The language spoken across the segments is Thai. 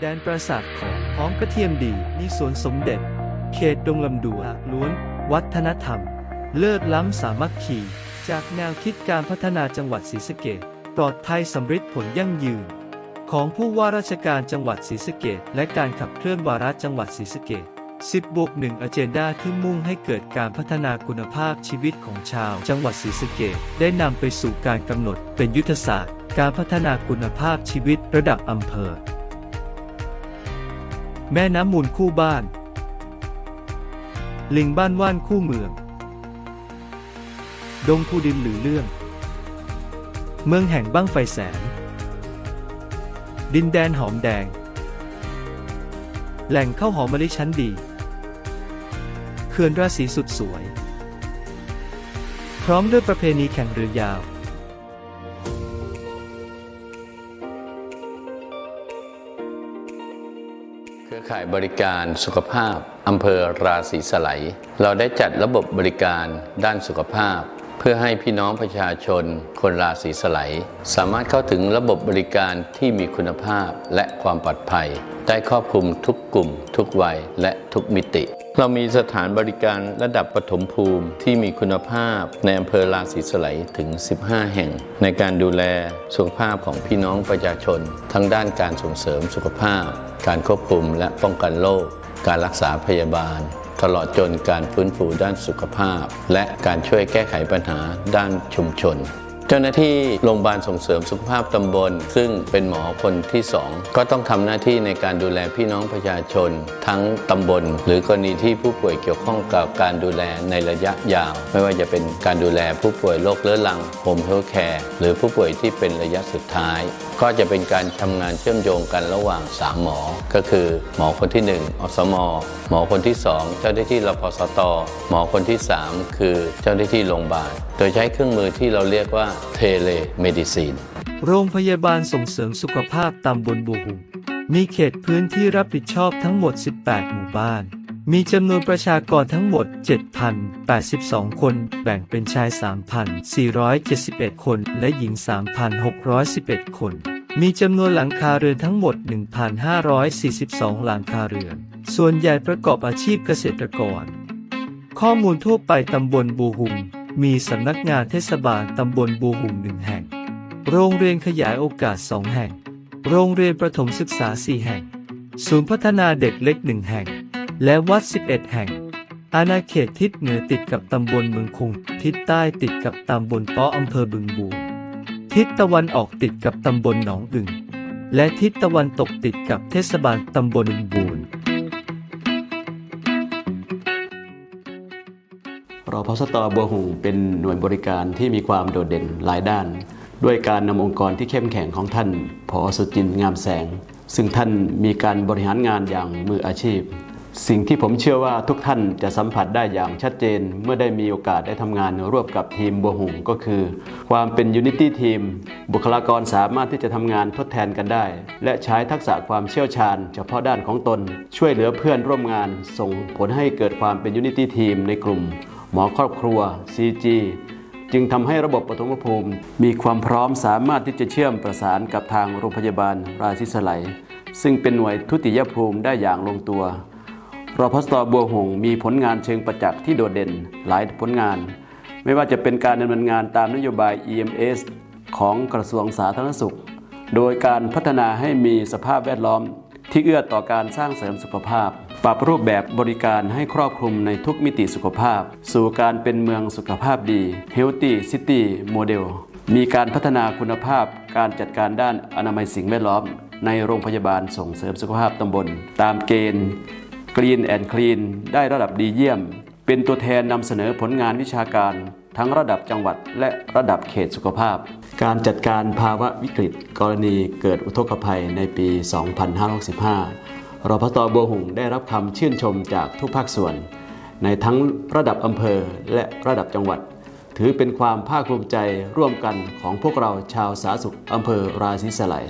แดนปราสาทของหอมกระเทียมดีมีสวนสมเด็จ เขตดงลำดูหากล้วน วัฒนธรรม เลิศล้ำสามัคคี จากแนวคิดการพัฒนาจังหวัดศรีสะเกษปลอดภัยสำฤทธิ์ผลยั่งยืน ของผู้ว่าราชการจังหวัดศรีสะเกษและการขับเคลื่อนวาระจังหวัดศรีสะเกษ10บวก1 a เจนดาที่มุ่งให้เกิดการพัฒนาคุณภาพชีวิตของชาวจังหวัดศรีสะเกษได้นำไปสู่การกำหนดเป็นยุทธศาสตร์ การพัฒนาคุณภาพชีวิตระดับอำเภอ แม่น้ำมูลคู่บ้าน ลิงบ้านว่านคู่เมือง ดงภูดินหรือเรื่อง เมืองแห่งบ้างไฟแสน ดินแดนหอมแดง แหล่งข้าวหอมมะลิชั้นดี เขื่อนราศีสุดสวย พร้อมด้วยประเพณีแข่งเรือยาว เครือข่ายบริการสุขภาพอำเภอราศีสไลยเราได้จัดระบบบริการด้านสุขภาพ เพื่อให้พี่น้องประชาชน คนราศีสไลสามารถเข้าถึงระบบบริการที่มีคุณภาพและความปลอดภัย ได้ครอบคลุมทุกกลุ่ม ทุกวัยและทุกมิติ เรามีสถานบริการระดับปฐมภูมิที่มีคุณภาพในอำเภอราศีสไลถึง 15 แห่ง ในการดูแลสุขภาพของพี่น้องประชาชน ทั้งด้านการส่งเสริมสุขภาพ การควบคุมและป้องกันโรคการรักษาพยาบาล ตลอดจนการฟื้นฟูด้านสุขภาพ และการช่วยแก้ไขปัญหาด้านชุมชน เจ้าหน้าที่โรงพยาบาลส่งเสริมสุขภาพตำบล ซึ่งเป็นหมอคนที่ 2 ก็ต้องทำหน้าที่ในการดูแลพี่น้องประชาชน ทั้งตำบล หรือกรณีที่ผู้ป่วยเกี่ยวข้องกับการดูแลในระยะยาว ไม่ว่าจะเป็นการดูแลผู้ป่วยโรคเรื้อรังโฮมเฮลท์แคร์หรือผู้ป่วยที่เป็นระยะสุดท้าย ก็จะเป็นการทำงานเชื่อมโยงกันระหว่าง 3 หมอ ก็คือหมอคนที่ 1 อสม หมอคนที่ 2 เจ้าหน้าที่รพสต หมอคนที่ 3 คือเจ้าหน้าที่โรงพยาบาล โดยใช้เครื่องมือที่เราเรียกว่าเทเลเมดิซีน โรงพยาบาลส่งเสริมสุขภาพตำบลบัวหุงมีเขตพื้นที่รับผิดชอบทั้งหมด 18 หมู่บ้าน มีจำนวนประชากรทั้งหมด 7,082 คน แบ่งเป็นชาย 3,471 คน และหญิง 3,611 คน มีจำนวนหลังคาเรือนทั้งหมด 1,542 หลังคาเรือน ส่วนใหญ่ประกอบอาชีพเกษตรกร ข้อมูลทั่วไปตำบลบูหุง มีสำนักงานเทศบาลตำบลบูหุงหนึ่งแห่ง โรงเรียนขยายโอกาสสองแห่ง โรงเรียนประถมศึกษาสี่แห่ง ศูนย์พัฒนาเด็กเล็กหนึ่งแห่ง และวัด 11 แห่ง อาณาเขตทิศเหนือติดกับตำบลเมืองคงทิศใต้ติดกับตำบลป้ออำเภอบึงบูทิศตะวันออกติดกับตำบลหนองอึ่งและทิศตะวันตกติดกับเทศบาลตำบลบึงบูร รอพสตบัวหุงเป็นหน่วยบริการที่มีความโดดเด่นหลายด้าน ด้วยการนำองค์กรที่เข้มแข็งของท่านผอสุจินงามแสง ซึ่งท่านมีการบริหารงานอย่างมืออาชีพ สิ่งที่ผมเชื่อว่าทุกท่านจะสัมผัสได้อย่างชัดเจน เมื่อได้มีโอกาสได้ทำงานร่วมกับทีมบัวหุงก็คือ ความเป็นยูนิตี้ทีมบุคลากรสามารถที่จะทำงานทดแทนกันได้ และใช้ทักษะความเชี่ยวชาญ เฉพาะด้านของตน ช่วยเหลือเพื่อนร่วมงาน ส่งผลให้เกิดความเป็นยูนิตี้ทีมในกลุ่ม หมอครอบครัว CG จึงทำให้ระบบปฐมภูมิ มีความพร้อมสามารถที่จะเชื่อมประสานกับทางโรงพยาบาลราชิสไลซึ่งเป็นหน่วยทุติยภูมิได้อย่างลงตัวรพสตบัวหงมีผลงานเชิงประจักษ์ที่โดดเด่นหลายผลงาน ไม่ว่าจะเป็นการดำเนินงานตามนโยบาย EMS ของกระทรวงสาธารณสุข โดยการพัฒนาให้มีสภาพแวดล้อมที่เอื้อต่อการสร้างเสริมสุขภาพ ปรับรูปแบบบริการให้ครอบคลุมในทุกมิติสุขภาพ สู่การเป็นเมืองสุขภาพดี Healthy City Model มีการพัฒนาคุณภาพการจัดการด้านอนามัยสิ่งแวดล้อม ในโรงพยาบาลส่งเสริมสุขภาพตำบล ตามเกณฑ์ Green and Clean ได้ระดับดีเยี่ยม เป็นตัวแทนนำเสนอผลงานวิชาการ ทั้งระดับจังหวัดและระดับเขตสุขภาพ การจัดการภาวะวิกฤต กรณีเกิดอุทกภัยในปี 2565 รพตบัวหุงได้รับคำชื่นชมจากทุกภาคส่วน ในทั้งระดับอำเภอและระดับจังหวัด ถือเป็นความภาคภูมิใจร่วมกันของพวกเราชาวสาธารณสุขอำเภอราศีสไลย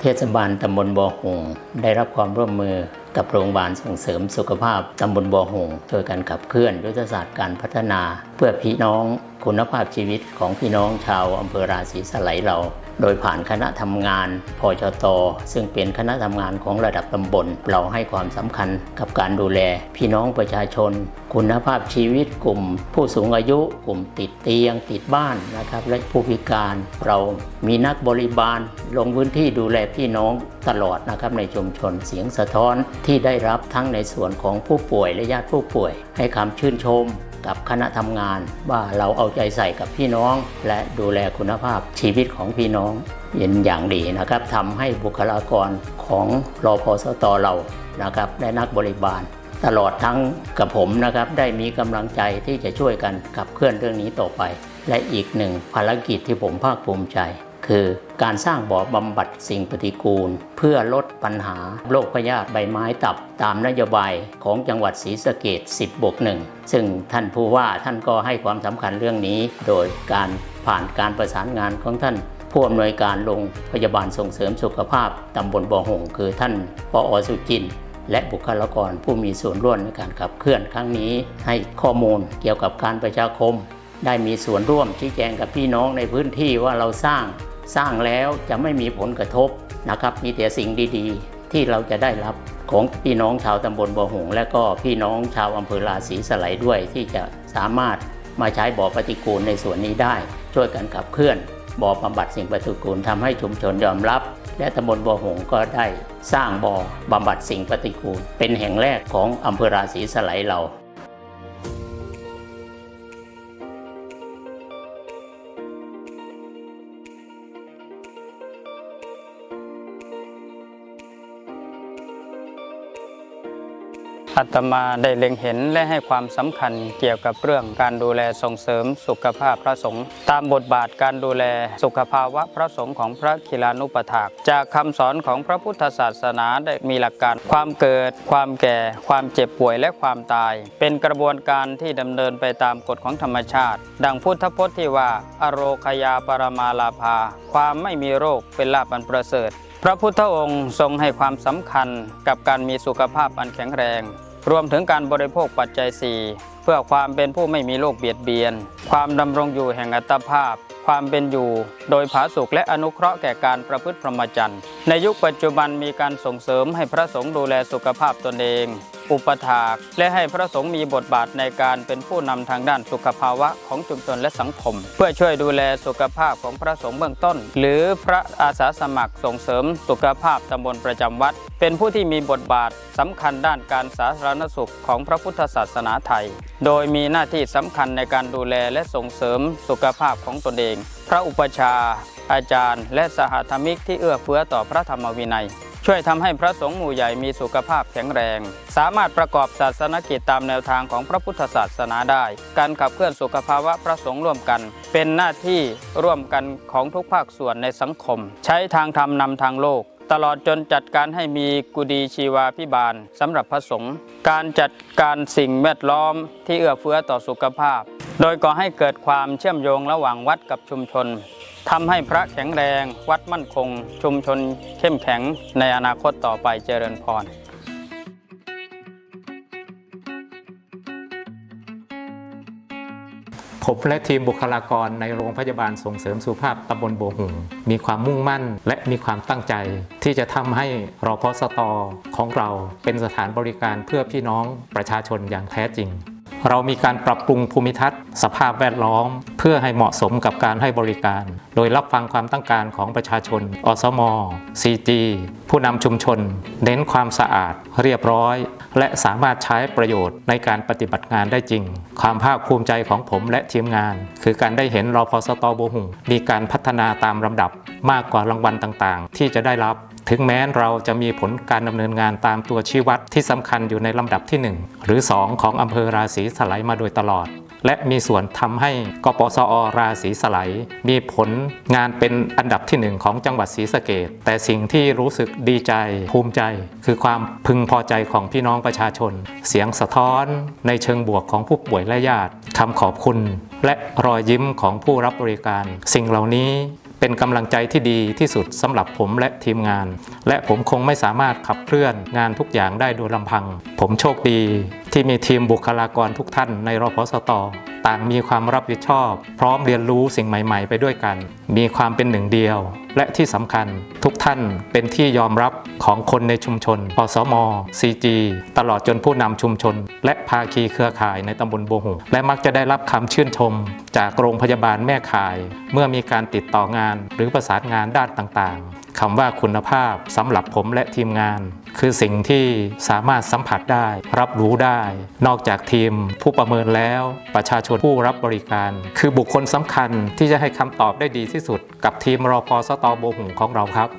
เทศบาลตำบลบ่อหงได้รับความร่วมมือกับโรงพยาบาลส่งเสริมสุขภาพตำบลบัวหงช่วยกันขับเคลื่อนยุทธศาสตร์การพัฒนา เพื่อพี่น้องคุณภาพชีวิตของพี่น้องชาวอำเภอราศีสไลยเรา โดยผ่านคณะทำงานพชต ซึ่งเป็นคณะทำงานของระดับตำบล เราให้ความสำคัญกับการดูแล พี่น้องประชาชน คุณภาพชีวิตกลุ่ม ผู้สูงอายุกลุ่มติดเตียง ติดบ้านนะครับและผู้พิการเรามีนักบริบาลลงพื้นที่ดูแลพี่น้องตลอดนะครับในชุมชนเสียงสะท้อนที่ได้รับทั้งในส่วนของผู้ป่วยและญาติผู้ป่วย ให้คำชื่นชม กับคณะทำงาน ว่าเราเอาใจใส่กับพี่น้อง และดูแลคุณภาพชีวิตของพี่น้องเป็นอย่างดีนะครับทำให้บุคลากรของรอพสตเรานะครับและนักบริบาล ตลอดทั้งกับผมนะครับได้มีกำลังใจที่จะช่วยกันขับเคลื่อนเรื่องนี้ต่อไป และอีกหนึ่งภารกิจที่ผมภาคภูมิใจ คือ การสร้างบ่อบำบัดสิ่งปฏิกูล เพื่อลดปัญหาโรคพยาธิใบไม้ตับ ตามนโยบายของจังหวัดศรีสะเกด10บวกหนึ่งซึ่งท่านผู้ว่าท่านก็ให้ความสำคัญเรื่องนี้ โดยการผ่านการประสานงานของท่านผู้อำนวยการโรงพยาบาลส่งเสริมสุขภาพตำบลบ่อหงคือท่านปอสุจินและบุคลากรผู้มีส่วนร่วมในการขับเคลื่อนครั้งนี้ ให้ข้อมูลเกี่ยวกับการประชาคม ได้มีส่วนร่วมชี้แจงกับพี่น้องในพื้นที่ว่าเราสร้าง สร้างแล้วจะไม่มีผลกระทบนะครับ มีแต่สิ่งดีๆ ที่เราจะได้รับของพี่น้องชาวตำบลบ่อหง และก็พี่น้องชาวอำเภอราศีสไลด้วยที่จะสามารถมาใช้บ่อปฏิกูลในส่วนนี้ได้ ช่วยกันขับเคลื่อนบ่อบำบัดสิ่งปฏิกูลทำให้ชุมชนยอมรับ และตำบลบ่อหงก็ได้สร้างบ่อบำบัดสิ่งปฏิกูล เป็นแห่งแรกของอำเภอราศีสไลเรา อาตมาได้เล็งเห็นและให้ความสำคัญเกี่ยวกับเรื่องการดูแลส่งเสริมสุขภาพพระสงฆ์ตามบทบาทการดูแลสุขภาวะพระสงฆ์ของพระคิลานุปถาก จากคำสอนของพระพุทธศาสนาได้มีหลักการ ความเกิด ความแก่ ความเจ็บป่วยและความตาย เป็นกระบวนการที่ดำเนินไปตามกฎของธรรมชาติ ดังพุทธพจน์ที่ว่า อโรคยาปรมาลาภา ความไม่มีโรคเป็นลาภอันประเสริฐพระพุทธองค์ทรงให้ความสำคัญกับการมีสุขภาพอันแข็งแรง รวมถึงการบริโภคปัจจัย4เพื่อความเป็นผู้ไม่มีโรคเบียดเบียน ความดำรงอยู่แห่งอัตภาพ ความเป็นอยู่ โดยผาสุกและอนุเคราะห์แก่การประพฤติพรหมจรรย์ ในยุคปัจจุบันมีการส่งเสริมให้พระสงฆ์ดูแลสุขภาพตนเอง อุปถาก และให้พระสงฆ์มีบทบาทในการเป็นผู้นำทางด้านสุขภาวะของชุมชนและสังคม เพื่อช่วยดูแลสุขภาพของพระสงฆ์เบื้องต้น หรือพระอาสาสมัครส่งเสริมสุขภาพตำบลประจำวัด เป็นผู้ที่มีบทบาทสำคัญด้านการสาธารณสุขของพระพุทธศาสนาไทยโดยมีหน้าที่สำคัญในการดูแลและส่งเสริมสุขภาพของตนเอง พระอุปชา อาจารย์ และสหธรรมิกที่เอื้อเฟื้อต่อพระธรรมวินัย ช่วยทำให้พระสงฆ์หมู่ใหญ่มีสุขภาพแข็งแรง สามารถประกอบศาสนกิจตามแนวทางของพระพุทธศาสนาได้ การขับเคลื่อนสุขภาวะพระสงฆ์ร่วมกัน เป็นหน้าที่ร่วมกันของทุกภาคส่วนในสังคม ใช้ทางธรรมนำทางโลก ตลอดจนจัดการให้มีกุดีชีวาพิบาลสำหรับพระสงฆ์การจัดการสิ่งแวดล้อมที่เอื้อเฟื้อต่อสุขภาพ โดยก่อให้เกิดความเชื่อมโยงระหว่างวัดกับชุมชนทำให้พระแข็งแรง วัดมั่นคง ชุมชนเข้มแข็งในอนาคตต่อไปเจริญพร ผมและทีมบุคลากรในโรงพยาบาลส่งเสริมสุขภาพตำบลโบวหุงมีความมุ่งมั่นและมีความตั้งใจ ที่จะทำให้รอพสตของเราเป็นสถานบริการเพื่อพี่น้องประชาชนอย่างแท้จริง เรามีการปรับปรุงภูมิทัศน์ สภาพแวดล้อม เพื่อให้เหมาะสมกับการให้บริการ โดยรับฟังความต้องการของประชาชน อสม CG ผู้นำชุมชน เน้นความสะอาด เรียบร้อย และสามารถใช้ประโยชน์ในการปฏิบัติงานได้จริง ความภาคภูมิใจของผมและทีมงาน คือการได้เห็นรอพสตอโบหุงมีการพัฒนาตามลำดับมากกว่ารางวัลต่างๆ ที่จะได้รับ ถึงแม้เราจะมีผลการดำเนินงานตามตัวชี้วัดที่สำคัญอยู่ในลำดับที่ 1 หรือ 2 ของอำเภอราศีสไลมาโดยตลอด และมีส่วนทำให้กปสอราศีสไลมีผลงานเป็นอันดับที่หนึ่งของจังหวัดศรีสะเกดแต่สิ่งที่รู้สึกดีใจภูมิใจ คือความพึงพอใจของพี่น้องประชาชน เสียงสะท้อนในเชิงบวกของผู้ป่วยและญาติคำขอบคุณและรอยยิ้มของผู้รับบริการ สิ่งเหล่านี้ เป็นกำลังใจที่ดีที่สุดสำหรับผมและทีมงาน และผมคงไม่สามารถขับเคลื่อนงานทุกอย่างได้โดยลำพัง ผมโชคดีที่มีทีมบุคลากรทุกท่านในรพสต ต่างมีความรับผิดชอบ พร้อมเรียนรู้สิ่งใหม่ ๆ ไปด้วยกัน มีความเป็นหนึ่งเดียว และที่สำคัญทุกท่านเป็นที่ยอมรับของคนในชุมชนอสม CG ตลอดจนผู้นำชุมชน และภาคีเครือข่ายในตำบลโบวหุงและมักจะได้รับคำชื่นชม จากโรงพยาบาลแม่ข่าย เมื่อมีการติดต่องานหรือประสานงานด้านต่างๆ คำว่าคุณภาพสำหรับผมและทีมงาน คือสิ่งที่สามารถสัมผัสได้ รับรู้ได้ นอกจากทีมผู้ประเมินแล้ว ประชาชนผู้รับบริการ คือบุคคลสำคัญที่จะให้คำตอบได้ดีที่สุด กับทีมรอพอสตอโบหุงของเราครับ